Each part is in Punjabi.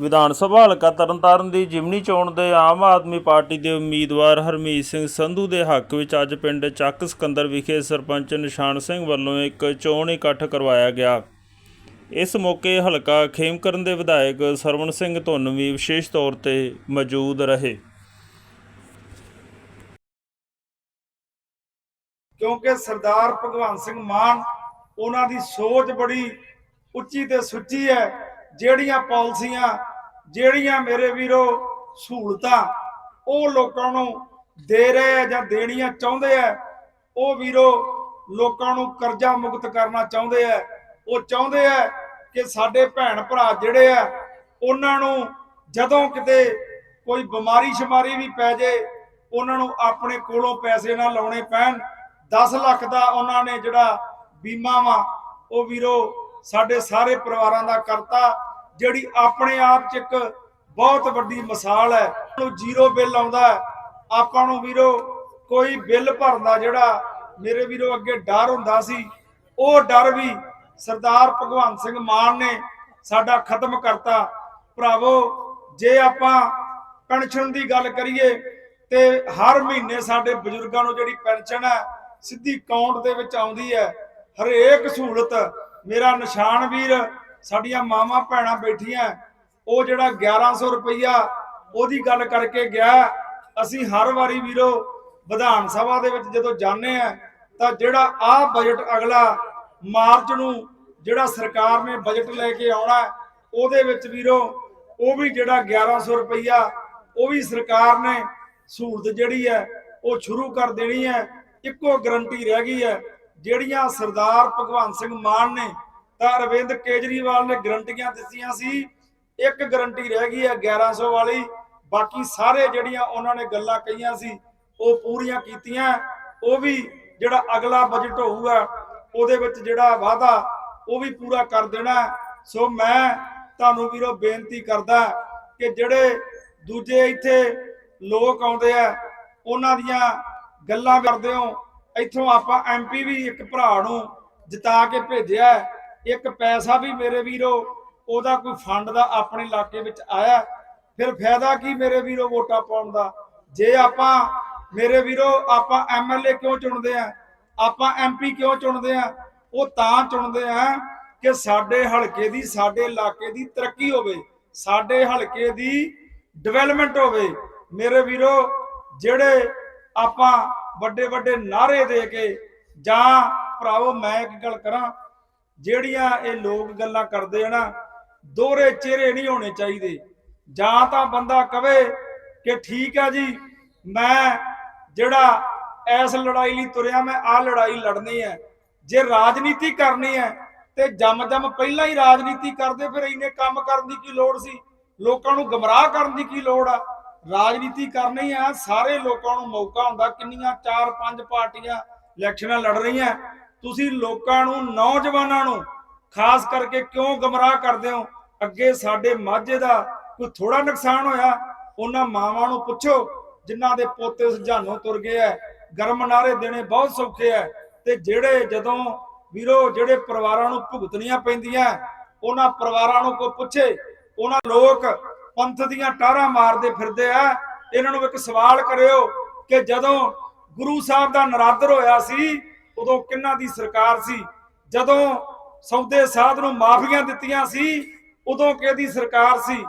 ਵਿਧਾਨ ਸਭਾ ਹਲਕਾ ਤਰਨਤਾਰਨ ਦੀ ਜਿਮਨੀ ਚੋਣ ਦੇ ਆਮ ਆਦਮੀ ਪਾਰਟੀ ਦੇ ਉਮੀਦਵਾਰ ਹਰਮੀਤ ਸਿੰਘ ਸੰਧੂ ਦੇ ਹੱਕ ਵਿੱਚ ਅੱਜ ਪਿੰਡ ਚੱਕ ਸਕੰਦਰ ਵਿਖੇ ਸਰਪੰਚ ਨਿਸ਼ਾਨ ਸਿੰਘ ਵੱਲੋਂ ਇੱਕ ਚੋਣ ਇਕੱਠ ਕਰਵਾਇਆ ਗਿਆ। ਇਸ ਮੌਕੇ ਹਲਕਾ ਖੇਮਕਰਨ ਦੇ ਵਿਧਾਇਕ ਸਰਵਣ ਸਿੰਘ ਧੁੰਨ ਵੀ ਵਿਸ਼ੇਸ਼ ਤੌਰ ਤੇ ਮੌਜੂਦ ਰਹੇ। ਕਿਉਂਕਿ ਸਰਦਾਰ ਭਗਵੰਤ ਸਿੰਘ ਮਾਨ, ਉਹਨਾਂ ਦੀ ਸੋਚ ਬੜੀ ਉੱਚੀ ਤੇ ਸੁੱਚੀ ਹੈ। ਜਿਹੜੀਆਂ ਪਾਲਿਸੀਆਂ, ਜਿਹੜੀਆਂ ਮੇਰੇ ਵੀਰੋ ਸਹੂਲਤਾਂ, ਉਹ ਲੋਕਾਂ ਨੂੰ ਦੇ ਰਹੇ ਆ ਜਾਂ ਦੇਣੀਆਂ ਚਾਹੁੰਦੇ ਆ, ਉਹ ਵੀਰੋ ਲੋਕਾਂ ਨੂੰ ਕਰਜ਼ਾ ਮੁਕਤ ਕਰਨਾ ਚਾਹੁੰਦੇ ਆ, ਉਹ ਚਾਹੁੰਦੇ ਆ ਕਿ ਸਾਡੇ ਭੈਣ ਭਰਾ ਜਿਹੜੇ ਆ, ਉਹਨਾਂ ਨੂੰ ਜਦੋਂ ਕਿਤੇ ਕੋਈ ਬਿਮਾਰੀ ਸ਼ਮਾਰੀ ਵੀ ਪੈ ਜੇ, ਉਹਨਾਂ ਨੂੰ ਆਪਣੇ ਕੋਲੋਂ ਪੈਸੇ ਨਾ ਲਾਉਣੇ ਪੈਣ। 10 ਲੱਖ ਦਾ ਉਹਨਾਂ ਨੇ ਜਿਹੜਾ ਬੀਮਾ ਵਾ, ਉਹ ਵੀਰੋ ਸਾਡੇ ਸਾਰੇ ਪਰਿਵਾਰਾਂ ਦਾ ਕਰਤਾ। ਜਿਹੜੀ ਆਪਣੇ ਆਪ ਚ ਇੱਕ ਬਹੁਤ ਵੱਡੀ ਮਿਸਾਲ ਹੈ ਨੂੰ ਜ਼ੀਰੋ ਬਿੱਲ ਆਉਂਦਾ ਆਪਾਂ ਨੂੰ ਵੀਰੋ ਕੋਈ ਬਿੱਲ ਭਰਨ ਦਾ ਜਿਹੜਾ ਮੇਰੇ ਵੀਰੋ ਅੱਗੇ ਡਰ ਹੁੰਦਾ ਸੀ, ਉਹ ਡਰ ਵੀ ਸਰਦਾਰ ਭਗਵੰਤ ਸਿੰਘ ਮਾਨ ਨੇ ਸਾਡਾ ਖਤਮ ਕਰਤਾ। ਭਰਾਵੋ, ਜੇ ਆਪਾਂ ਪੈਨਸ਼ਨ ਦੀ ਗੱਲ ਕਰੀਏ, ਤੇ ਹਰ ਮਹੀਨੇ ਸਾਡੇ ਬਜ਼ੁਰਗਾਂ ਨੂੰ ਜਿਹੜੀ ਪੈਨਸ਼ਨ ਹੈ, ਸਿੱਧੀ ਅਕਾਊਂਟ ਦੇ ਵਿੱਚ ਆਉਂਦੀ ਹੈ। ਹਰੇਕ ਸਹੂਲਤ, ਮੇਰਾ ਨਿਸ਼ਾਨ ਵੀਰ ਸਾਡੀਆਂ ਮਾਵਾਂ ਭੈਣਾਂ ਬੈਠੀਆਂ, ਉਹ ਜਿਹੜਾ 1100 ਰੁਪਈਆ ਉਹਦੀ ਗੱਲ ਕਰਕੇ ਗਿਆ, ਅਸੀਂ ਹਰ ਵਾਰੀ ਵੀਰੋ ਵਿਧਾਨ ਸਭਾ ਦੇ ਵਿੱਚ ਜਦੋਂ ਜਾਂਦੇ ਆ, ਤਾਂ ਜਿਹੜਾ ਆ ਬਜਟ ਅਗਲਾ ਮਾਰਚ ਨੂੰ ਜਿਹੜਾ ਸਰਕਾਰ ਨੇ ਬਜਟ ਲੈ ਕੇ ਆਉਣਾ, ਉਹਦੇ ਵਿੱਚ ਵੀਰੋ ਉਹ ਵੀ ਜਿਹੜਾ 1100 ਰੁਪਈਆ, ਉਹ ਵੀ ਸਰਕਾਰ ਨੇ ਸਹੂਲਤ ਜਿਹੜੀ ਹੈ, ਉਹ ਸ਼ੁਰੂ ਕਰ ਦੇਣੀ ਹੈ, ਇੱਕੋ ਗਰੰਟੀ ਰਹਿ ਗਈ ਹੈ, ਜਿਹੜੀਆਂ ਸਰਦਾਰ ਭਗਵੰਤ ਸਿੰਘ ਮਾਨ ਨੇ ਤਾਂ ਅਰਵਿੰਦ ਕੇਜਰੀਵਾਲ ਨੇ ਗਰੰਟੀਆਂ ਦਿੱਤੀਆਂ ਸੀ। ਇੱਕ ਗਰੰਟੀ ਰਹਿ ਗਈ ਹੈ 1100 ਵਾਲੀ। ਬਾਕੀ ਸਾਰੇ ਜਿਹੜੀਆਂ ਉਹਨਾਂ ਨੇ ਗੱਲਾਂ ਕਹੀਆਂ ਸੀ, ਉਹ ਪੂਰੀਆਂ ਕੀਤੀਆਂ। ਉਹ ਵੀ ਜਿਹੜਾ ਅਗਲਾ ਬਜਟ ਹੋਊਗਾ, ਉਹਦੇ ਵਿੱਚ ਜਿਹੜਾ ਵਾਅਦਾ, ਉਹ ਵੀ ਪੂਰਾ ਕਰ ਦੇਣਾ ਸੋ ਮੈਂ ਤੁਹਾਨੂੰ ਵੀਰੋ ਬੇਨਤੀ ਕਰਦਾ ਕਿ ਜਿਹੜੇ ਦੂਜੇ ਇੱਥੇ ਲੋਕ ਆਉਂਦੇ ਆ, ਉਹਨਾਂ ਦੀਆਂ ਗੱਲਾਂ ਕਰਦੇ ਹੋ। ਇੱਥੋਂ ਆਪਾਂ ਐਮਪੀ ਵੀ ਇੱਕ ਭਰਾ ਨੂੰ ਜਿਤਾ ਕੇ ਭੇਜਿਆ ਇੱਕ ਪੈਸਾ ਵੀ ਮੇਰੇ ਵੀਰੋ, ਉਹਦਾ ਕੋਈ ਫੰਡ ਦਾ ਆਪਣੇ ਇਲਾਕੇ ਵਿੱਚ ਆਇਆ, ਫਿਰ ਫਾਇਦਾ ਕੀ ਮੇਰੇ ਵੀਰੋ ਵੋਟਾਂ ਪਾਉਣ ਦਾ? ਜੇ ਆਪਾਂ, ਮੇਰੇ ਵੀਰੋ, ਆਪਾਂ ਐਮਐਲਏ ਕਿਉਂ ਚੁਣਦੇ ਆ? ਆਪਾਂ ਐਮਪੀ ਕਿਉਂ ਚੁਣਦੇ ਆ? ਉਹ ਤਾਂ ਚੁਣਦੇ ਆ ਕਿ ਸਾਡੇ ਹਲਕੇ ਦੀ, ਸਾਡੇ ਇਲਾਕੇ ਦੀ ਤਰੱਕੀ ਹੋਵੇ, ਸਾਡੇ ਹਲਕੇ ਦੀ ਡਿਵੈਲਪਮੈਂਟ ਹੋਵੇ। ਮੇਰੇ ਵੀਰੋ, ਜਿਹੜੇ ਆਪਾਂ ਵੱਡੇ ਵੱਡੇ ਨਾਰੇ ਦੇ ਕੇ ਜਾਂ ਭਰਾਵੋ, ਮੈਂ ਇੱਕ ਗੱਲ ਕਰਾਂ ਜਿਹੜੀਆਂ ਇਹ ਲੋਕ ਗੱਲਾਂ ਕਰਦੇ ਆ ਨਾ, ਦੋਹਰੇ ਚਿਹਰੇ ਨਹੀਂ ਹੋਣੇ ਚਾਹੀਦੇ। ਜਾਂ ਤਾਂ ਬੰਦਾ ਕਵੇ ਕਿ ਠੀਕ ਆ ਜੀ, ਮੈਂ ਜਿਹੜਾ ਇਸ ਲੜਾਈ ਲਈ ਤੁਰਿਆ, ਮੈਂ ਆਹ ਲੜਾਈ ਲੜਨੀ ਹੈ। ਜੇ ਰਾਜਨੀਤੀ ਕਰਨੀ ਹੈ, ਤੇ ਜੰਮ ਜੰਮ ਪਹਿਲਾਂ ਹੀ ਰਾਜਨੀਤੀ ਕਰਦੇ, ਫਿਰ ਇੰਨੇ ਕੰਮ ਕਰਨ ਦੀ ਕੀ ਲੋੜ ਸੀ? ਲੋਕਾਂ ਨੂੰ ਗਮਰਾਹ ਕਰਨ ਦੀ ਕੀ ਲੋੜ ਆ? ਰਾਜਨੀਤੀ ਕਰਨੀ ਆ, ਸਾਰੇ ਲੋਕਾਂ ਨੂੰ ਮੌਕਾ ਹੁੰਦਾ, ਕਿੰਨੀਆਂ ਚਾਰ ਪੰਜ ਪਾਰਟੀਆਂ ਇਲੈਕਸ਼ਨਾਂ ਲੜ ਰਹੀਆਂ। ਤੁਸੀਂ ਲੋਕਾਂ ਨੂੰ, ਨੌਜਵਾਨਾਂ ਨੂੰ ਖਾਸ ਕਰਕੇ ਕਿਉਂ ਗਮਰਾਹ ਕਰਦੇ ਹੋ? ਅੱਗੇ ਸਾਡੇ ਮਾਝੇ ਦਾ ਕੋਈ ਥੋੜਾ ਨੁਕਸਾਨ ਹੋਇਆ? ਉਹਨਾਂ ਮਾਵਾਂ ਨੂੰ ਪੁੱਛੋ, ਜਿਨ੍ਹਾਂ ਦੇ ਪੋਤੇ ਸੁਝਾਨੋਂ ਤੁਰ ਗਏ ਐ, ਗਰਮ ਨਾਰੇ ਦੇਣੇ ਬਹੁਤ ਸੌਖੇ ਐ, ਤੇ ਜਿਹੜੇ ਜਦੋਂ ਵੀਰੋ, ਜਿਹੜੇ ਪਰਿਵਾਰਾਂ ਨੂੰ ਭੁਗਤਣੀਆਂ ਪੈਂਦੀਆਂ, ਉਹਨਾਂ ਪਰਿਵਾਰਾਂ ਨੂੰ ਕੋਈ ਪੁੱਛੇ? ਉਹਨਾਂ ਲੋਕ ਪੰਥ ਦੀਆਂ ਟਾਰਾਂ ਮਾਰਦੇ ਫਿਰਦੇ ਆ ਇਹਨਾਂ ਨੂੰ ਇੱਕ ਸਵਾਲ ਕਰਿਓ ਕਿ ਜਦੋਂ ਗੁਰੂ ਸਾਹਿਬ ਦਾ ਨਰਾਦਰ ਹੋਇਆ ਸੀ ਉਦੋਂ ਕਿੰਨਾ ਦੀ ਸਰਕਾਰ ਸੀ? ਜਦੋਂ ਸੌਦੇ ਸਾਧ ਨੂੰ ਮਾਫੀਆਂ ਦਿੱਤੀਆਂ ਸੀ, ਉਦੋਂ ਕਿਹਦੀ ਸਰਕਾਰ ਸੀ?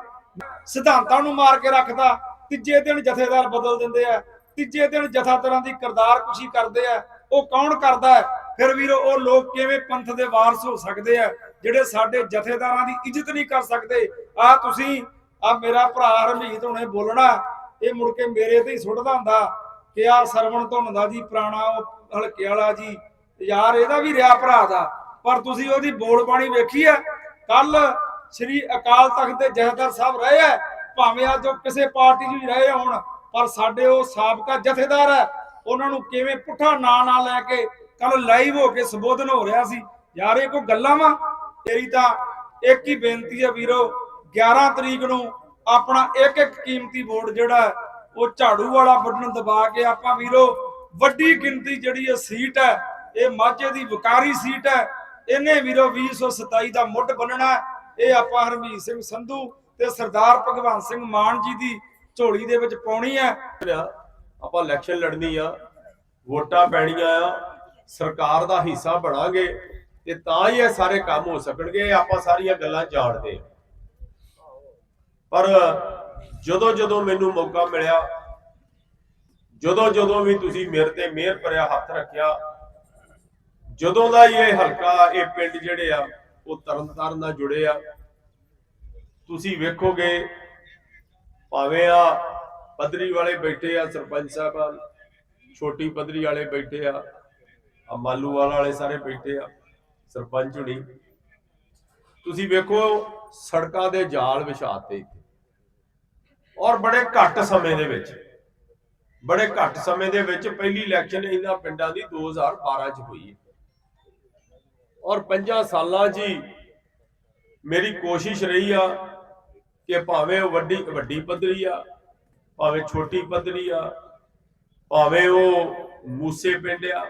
ਸਿਧਾਂਤਾਂ ਨੂੰ ਮਾਰ ਕੇ ਰੱਖਦਾ, ਤੀਜੇ ਦਿਨ ਜਥੇਦਾਰ ਬਦਲ ਦਿੰਦੇ ਆ। ਤੀਜੇ ਦਿਨ ਜਥਾ ਤਰ੍ਹਾਂ ਦੀ ਕਰਦਾਰ ਕੁਸ਼ੀ ਕਰਦੇ ਆ। ਉਹ ਕੌਣ ਕਰਦਾ ਹੈ? ਫਿਰ ਵੀਰੋ, ਉਹ ਲੋਕ ਕਿਵੇਂ ਪੰਥ ਦੇ ਵਾਰਸ ਹੋ ਸਕਦੇ ਆ, ਜਿਹੜੇ ਸਾਡੇ ਜਥੇਦਾਰਾਂ ਦੀ ਇੱਜ਼ਤ ਨਹੀਂ ਕਰ ਸਕਦੇ? ਆ ਤੁਸੀਂ ਆ ਮੇਰਾ ਭਰਾ ਹਰਮੀਤ ਹੁਣੇ ਬੋਲਣਾ, ਇਹ ਮੁੜ ਕੇ ਮੇਰੇ ਤੇ ਹੀ ਸੁੱਟਦਾ ਹੁੰਦਾ। ਕਿ ਆ ਸਰਵਣ ਧੁੰਨ ਦਾ ਜੀ, ਪੁਰਾਣਾ ਉਹ ਹਲਕੇ ਵਾਲਾ ਜੀ। ਯਾਰ ਇਹਦਾ ਵੀ ਰਿਆ ਭਰਾ ਦਾ। ਪਰ ਤੁਸੀਂ ਉਹਦੀ ਬੋਲ ਬਾਣੀ ਵੇਖੀ ਹੈ? ਕੱਲ ਸ੍ਰੀ ਅਕਾਲ ਤਖਤ ਦੇ ਜਥੇਦਾਰ ਸਾਹਿਬ ਰਹੇ ਹੈ। ਭਾਵੇਂ ਅੱਜ ਉਹ ਕਿਸੇ ਪਾਰਟੀ 'ਚ ਵੀ ਰਹੇ ਹੋਣ, ਪਰ ਸਾਡੇ ਉਹ ਸਾਬਕਾ ਜਥੇਦਾਰ ਹੈ। ਉਹਨਾਂ ਨੂੰ ਕਿਵੇਂ ਪੁੱਠਾ ਨਾਂ ਨਾ ਲੈ ਕੇ ਕੱਲ ਲਾਈਵ ਹੋ ਕੇ ਸੰਬੋਧਨ ਹੋ ਰਿਹਾ ਸੀ? ਯਾਰ ਇਹ ਕੋਈ ਗੱਲਾਂ ਵਾ? ਤੇਰੀ ਤਾਂ ਇੱਕ ਹੀ ਬੇਨਤੀ ਹੈ ਵੀਰੋ 11 ਤਰੀਕ ਨੂੰ ਆਪਣਾ ਇੱਕ ਇੱਕ ਕੀਮਤੀ ਵੋਟ ਜਿਹੜਾ ਉਹ ਝਾੜੂ ਵਾਲਾ ਬਟਨ ਦਬਾ ਕੇ ਆਪਾਂ ਵੀਰੋ ਵੱਡੀ ਗਿਣਤੀ ਜਿਹੜੀ ਇਹ ਸੀਟ ਹੈ, ਇਹ ਮਾਝੇ ਦੀ ਵਕਾਰੀ ਸੀਟ ਹੈ, ਇਹਨੇ ਵੀਰੋ 2027 ਦਾ ਮੁੱਢ ਬੰਨਣਾ ਇਹ ਆਪਾਂ ਹਰਮੀਤ ਸਿੰਘ ਸੰਧੂ ਤੇ ਸਰਦਾਰ ਭਗਵੰਤ ਸਿੰਘ ਮਾਨ ਜੀ ਦੀ ਝੋਲੀ ਦੇ ਵਿੱਚ ਪਾਉਣੀ ਹੈ। ਆਪਾਂ ਇਲੈਕਸ਼ਨ ਲੜਨੀ ਆ, ਵੋਟਾਂ ਪੈਣੀਆਂ ਆ, ਸਰਕਾਰ ਦਾ ਹਿੱਸਾ ਬਣਾਂਗੇ ਤੇ ਤਾਂ ਹੀ ਇਹ ਸਾਰੇ ਕੰਮ ਹੋ ਸਕਣਗੇ, ਇਹ ਆਪਾਂ ਸਾਰੀਆਂ ਗੱਲਾਂ ਜਾਣਦੇ ਆ। ਪਰ ਜਦੋਂ ਜਦੋਂ ਮੈਨੂੰ ਮੌਕਾ ਮਿਲਿਆ, ਜਦੋਂ ਜਦੋਂ ਵੀ ਤੁਸੀਂ ਮੇਰੇ ਤੇ ਮਿਹਰ ਭਰਿਆ ਹੱਥ ਰੱਖਿਆ, ਜਦੋਂ ਦਾ ਇਹ ਹਲਕਾ, ਇਹ ਪਿੰਡ ਜਿਹੜੇ ਆ, ਉਹ ਤਰਨਤਾਰਨ ਨਾਲ ਜੁੜੇ ਆ, ਤੁਸੀਂ ਵੇਖੋਗੇ, ਭਾਵੇਂ ਆ ਪਦਰੀ ਵਾਲੇ ਬੈਠੇ ਆ, ਸਰਪੰਚ ਸਾਹਿਬਾਨ ਛੋਟੀ ਪਦਰੀ ਵਾਲੇ ਬੈਠੇ ਆ ਆ ਮਾਲੂਵਾਲ ਵਾਲੇ ਸਾਰੇ ਬੈਠੇ ਆ, ਸਰਪੰਚ ਹੁਣੀ, ਤੁਸੀਂ ਵੇਖੋ ਸੜਕਾਂ ਦੇ ਜਾਲ ਵਿਛਾਤੇ ਇੱਥੇ। ਔਰ ਬੜੇ ਘੱਟ ਸਮੇਂ ਦੇ ਵਿੱਚ, ਬੜੇ ਘੱਟ ਸਮੇਂ ਦੇ ਵਿੱਚ ਪਹਿਲੀ ਇਲੈਕਸ਼ਨ ਇਹਨਾਂ ਪਿੰਡਾਂ ਦੀ 2012 ਚ ਹੋਈ ਹੈ। ਔਰ 5 ਸਾਲਾਂ 'ਚ ਹੀ ਮੇਰੀ ਕੋਸ਼ਿਸ਼ ਰਹੀ ਆ ਕਿ ਭਾਵੇਂ ਉਹ ਵੱਡੀ ਵੱਡੀ ਪੱਧਰੀ ਆ, ਭਾਵੇਂ ਛੋਟੀ ਪੱਧਰੀ ਆ, ਭਾਵੇਂ ਉਹ ਮੂਸੇ ਪਿੰਡ ਆ,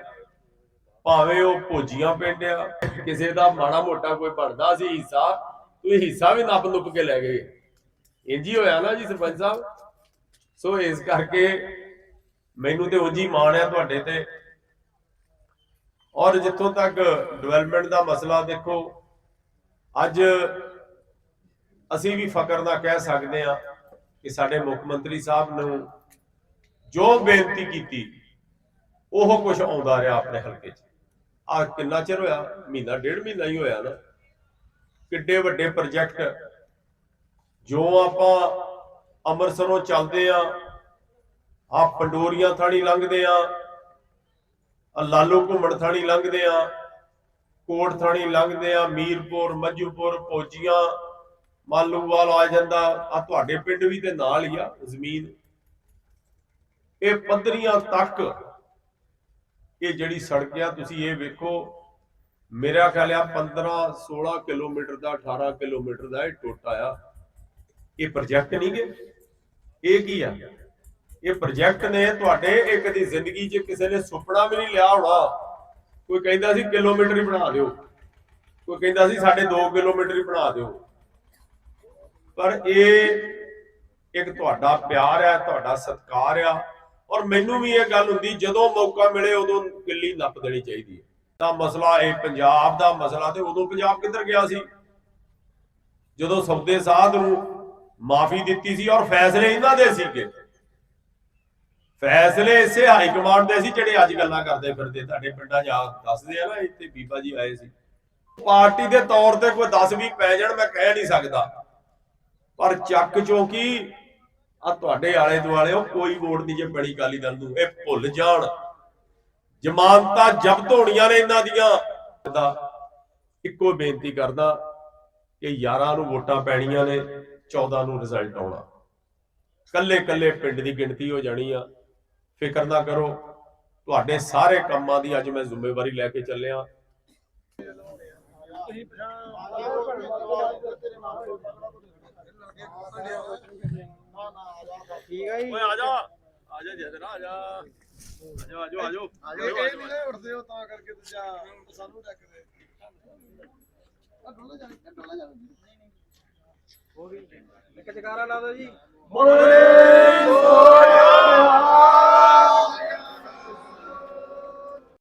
ਭਾਵੇਂ ਉਹ ਭੋਜੀਆਂ ਪਿੰਡ ਆ, ਕਿਸੇ ਦਾ ਮਾੜਾ ਮੋਟਾ ਕੋਈ ਬਣਦਾ ਸੀ ਹਿੱਸਾ ਤੁਸੀਂ ਹਿੱਸਾ ਵੀ ਨੱਪ ਨੁੱਪ ਕੇ ਲੈ ਗਏ। ਇੰਜੀ ਹੋਇਆ ਨਾ ਜੀ ਸਰਪੰਚ ਸਾਹਿਬ। ਸੋ ਇਸ ਕਰਕੇ ਮੈਨੂੰ ਤੇ ਉਂਝ ਹੀ ਮਾਣ ਆ ਤੁਹਾਡੇ ਤੇ। ਔਰ ਜਿੱਥੋਂ ਤੱਕ ਡਿਵੈਲਪਮੈਂਟ ਦਾ ਮਸਲਾ ਦੇਖੋ, ਅੱਜ ਅਸੀਂ ਵੀ ਫਕਰ ਦਾ ਕਹਿ ਸਕਦੇ ਹਾਂ ਕਿ ਸਾਡੇ ਮੁੱਖ ਮੰਤਰੀ ਸਾਹਿਬ ਨੂੰ ਜੋ ਬੇਨਤੀ ਕੀਤੀ, ਉਹ ਕੁਝ ਆਉਂਦਾ ਰਿਹਾ ਆਪਣੇ ਹਲਕੇ 'ਚ। ਆ ਕਿੰਨਾ ਚਿਰ ਹੋਇਆ? ਮਹੀਨਾ, ਡੇਢ ਮਹੀਨਾ ਹੀ ਹੋਇਆ ਨਾ। ਕਿੱਡੇ ਵੱਡੇ ਪ੍ਰੋਜੈਕਟ ਜੋ ਆਪਾਂ ਅੰਮ੍ਰਿਤਸਰੋਂ ਚੱਲਦੇ ਆ ਆ ਪੰਡੋਰੀਆਂ ਥਾਣੀ ਲੰਘਦੇ ਆ ਆ ਲਾਲੋ ਘੁੰਮਣ ਥਾਣੀ ਲੰਘਦੇ ਆ, ਕੋਟ ਥਾਣੀ ਲੰਘਦੇ ਆ, ਮੀਰਪੁਰ, ਮੱਜੂਪੁਰ ਪੋਜੀਆਂ ਮਾਲੂਵਾਲ ਆ ਜਾਂਦਾ, ਆ ਤੁਹਾਡੇ ਪਿੰਡ ਵੀ ਤੇ ਨਾਲ ਹੀ ਆ, ਜ਼ਮੀਨ। ਇਹ ਪੱਧਰੀਆਂ ਤੱਕ ਇਹ ਜਿਹੜੀ ਸੜਕ ਆ, ਤੁਸੀਂ ਇਹ ਵੇਖੋ, ਮੇਰਾ ਖਿਆਲ ਆ 15 16 ਕਿਲੋਮੀਟਰ ਦਾ 18 ਕਿਲੋਮੀਟਰ ਦਾ ਇਹ ਟੋਟਾ ਆ। ਇਹ ਪ੍ਰੋਜੈਕਟ ਨਹੀਂਗੇ ਇਹ ਕੀ ਆ? ਇਹ ਪ੍ਰੋਜੈਕਟ ਨੇ ਤੁਹਾਡੇ ਇੱਕ ਦੀ ਜ਼ਿੰਦਗੀ 'ਚ ਕਿਸੇ ਨੇ ਸੁਪਨਾ ਵੀ ਨਹੀਂ ਲਿਆ ਹੋਣਾ। ਕੋਈ ਕਹਿੰਦਾ ਸੀ ਕਿਲੋਮੀਟਰ ਹੀ ਬਣਾ ਦਿਓ। ਕੋਈ ਕਹਿੰਦਾ ਸੀ ਸਾਡੇ 2 ਕਿਲੋਮੀਟਰ ਹੀ ਬਣਾ ਦਿਓ। ਪਰ ਇਹ ਇੱਕ ਤੁਹਾਡਾ ਪਿਆਰ ਹੈ ਤੁਹਾਡਾ ਸਤਿਕਾਰ ਆ। ਔਰ ਮੈਨੂੰ ਵੀ ਇਹ ਗੱਲ ਹੁੰਦੀ, ਜਦੋਂ ਮੌਕਾ ਮਿਲੇ ਉਦੋਂ ਕਿੱਲੀ ਨੱਪ ਦੇਣੀ ਚਾਹੀਦੀ ਹੈ। ਤਾਂ ਮਸਲਾ ਇਹ ਪੰਜਾਬ ਦਾ ਮਸਲਾ ਤੇ ਉਦੋਂ ਪੰਜਾਬ ਕਿੱਧਰ ਗਿਆ ਸੀ? ਜਦੋਂ ਸੌਦੇ ਸਾਧ ਨੂੰ ਮਾਫੀ ਦਿੱਤੀ ਸੀ ਔਰ ਫੈਸਲੇ ਇਹਨਾਂ ਦੇ ਸੀਗੇ। ਫੈਸਲੇ ਇਸੇ ਹਾਈ ਕਮਾਂਡ ਦੇ ਸੀ ਜਿਹੜੇ ਅੱਜ ਗੱਲਾਂ ਕਰਦੇ ਫਿਰਦੇ। ਤੁਹਾਡੇ ਪਿੰਡਾਂ ਜਾ ਦੱਸਦੇ ਆ ਨਾ, ਇੱਥੇ ਬੀਬਾ ਜੀ ਆਏ ਸੀ। ਪਾਰਟੀ ਦੇ ਤੌਰ ਤੇ ਕੋਈ 10 20 ਪੈ ਜਾਣ, ਮੈਂ ਕਹਿ ਨਹੀਂ ਸਕਦਾ। ਪਰ ਚੱਕ ਚੌਂਕੀ ਆ ਤੁਹਾਡੇ ਆਲੇ ਦੁਆਲੇ, ਉਹ ਕੋਈ ਵੋਟ ਨਹੀਂ ਜੇ ਬੜੀ ਕਾਲੀ ਦਲ ਨੂੰ। ਇਹ ਭੁੱਲ ਜਾਣ। ਜ਼ਮਾਨਤਾਂ ਜ਼ਬਤ ਹੋਣੀਆਂ ਨੇ ਇਹਨਾਂ ਦੀਆਂ। ਦਾ ਇੱਕੋ ਬੇਨਤੀ ਕਰਦਾ ਕਿ 11 ਨੂੰ ਵੋਟਾਂ ਪੈਣੀਆਂ ਨੇ। 14 ਨੂੰ ਰਿਜ਼ਲਟ ਆਉਣਾ। ਕੱਲੇ ਕੱਲੇ ਪਿੰਡ ਦੀ ਗਿਣਤੀ ਹੋ ਜਾਣੀ ਆ। ਫਿਕਰ ਨਾ ਕਰੋ ਤੁਹਾਡੇ ਸਾਰੇ ਕੰਮਾਂ ਦੀ ਅੱਜ ਮੈਂ ਜ਼ਿੰਮੇਵਾਰੀ ਲੈ ਕੇ ਚੱਲਿਆ। ਠੀਕ ਹੈ ਜੀ। ਓਏ ਆ ਜਾ। ਆ ਜਾ ਜਦ ਨਾ ਆ ਜਾ। ਆ ਜਾ ਆ ਜਾ ਆ ਜਾ। ਇਹ ਨਹੀਂ ਉੱਠਦੇ ਹੋ ਤਾਂ ਕਰਕੇ ਦੂਜਾ ਸਾਨੂੰ ਟੱਕਦੇ ਆ ਡੋਲਾ ਜਾ ਡੋਲਾ ਜਾ ਹੋ ਗਈ ਇੱਕ ਜਕਾਰਾ ਲਾ ਦਿਓ ਜੀ।